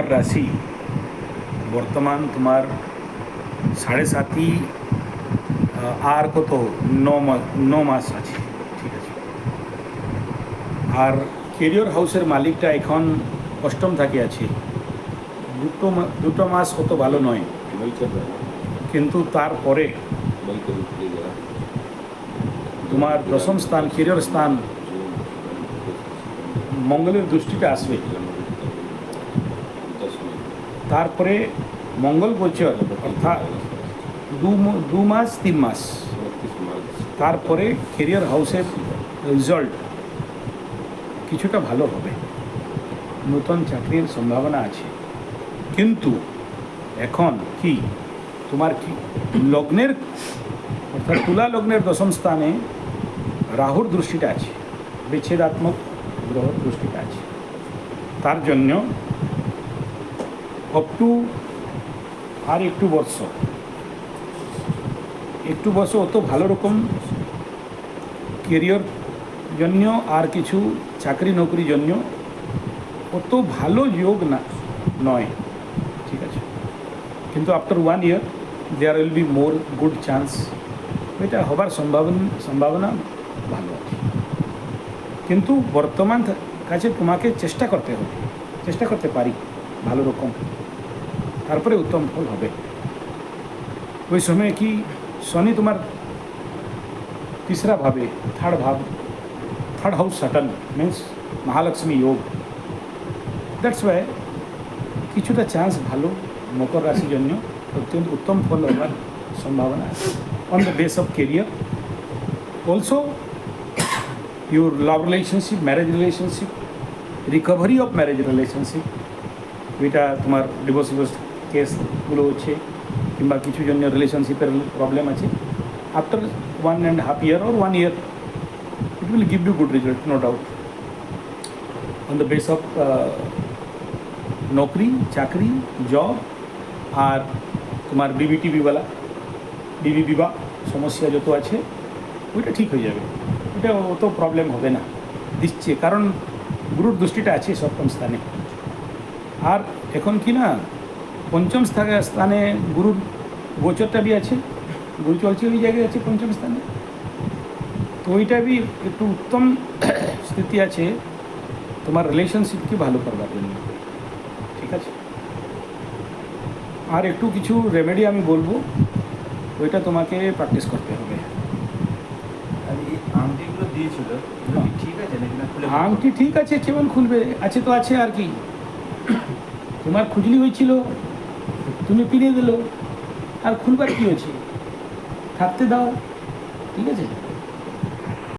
মকর রাশি বর্তমান তোমার সাড়ে সাতই আর কত ন মাস আছে ঠিক আছে আর কেরিয়র হাউসের মালিকটা এখন অষ্টম থাকে আছে দুটো দুটো মাস অত ভালো নয় কিন্তু তারপরে তোমার দশম স্থান কেরিয়র স্থান মঙ্গলের দৃষ্টিতে আসবে তারপরে মঙ্গল গোচর অর্থাৎ দু দু মাস, তিন মাস। তারপরে কেরিয়ার হাউসের রেজাল্ট কিছুটা ভালো হবে। নতুন চাকরির সম্ভাবনা আছে। কিন্তু এখন কি? তোমার কি লগ্নের, অর্থাৎ তুলা লগ্নের দশম স্থানে রাহুর দৃষ্টিটা আছে, বিচ্ছেদাত্মক গ্রহ দৃষ্টিটা আছে। তার জন্য অপ টু আর একটু বর্ষ একটু বর্ষ অত ভালো রকম কেরিয়ার জন্য আর কিছু চাকরি নকরি জন্য অত ভালো যোগ না, নয়। ঠিক আছে? কিন্তু after one year there will be more good chance এটা হবার সম্ভাবনা সম্ভাবনা ভালো। আছে কিন্তু বর্তমান কাছে তোমাকে চেষ্টা করতে হবে। চেষ্টা করতে পারি। ভালো রকম তারপরে উত্তম ফল হবে ওই সময় কি শনি তোমার तीसरा भावे थर्ड भाव थर्ड हाउस सटन मीन्स মহালক্ষ্মী যোগ দ্যাটস ওয়াই কিছুটা চান্স ভালো মকর রাশির জন্য অত্যন্ত উত্তম ফল হবার সম্ভাবনা আছে on the base of career also your love relationship marriage relationship recovery of marriage relationship এটা তোমার ডিভোর্স কেসগুলো হচ্ছে, কিংবা কিছু জন্য রিলেশনশিপের প্রবলেম আছে। After one and half year or one year it will give you good result no doubt on the base of নৌকরি চাকরি জব আর তোমার বিবিটিভিওয়ালা বিবি বিবাহ সমস্যা যত আছে, ওইটা ঠিক হয়ে যাবে। ওইটা অত প্রবলেম হবে না। দিচ্ছে। কারণ গুরুর দৃষ্টিটা আছে সপ্তম স্থানে। আর এখন কি না পঞ্চম স্থানে স্থানে গুরুর গোচরটা বি আছে গুরু চলছে ওই জায়গায় আছে পঞ্চম স্থানে। তো ওইটা বি একটু উত্তম স্থিতি আছে তোমার রিলেশনশিপকে ভালো করবার জন্য। ঠিক আছে? আর একটু কিছু রেমেডি আমি বলব ওইটা তোমাকে প্র্যাকটিস করতে হবে। খুলে আংটি ঠিক আছে কেমন খুলবে আছে তো আছে আর কি। তোমার খুজলি হয়েছিল তুমি পিড়িয়ে দিল আর খুলবার কি হয়েছে? থাকতে দাও ঠিক আছে?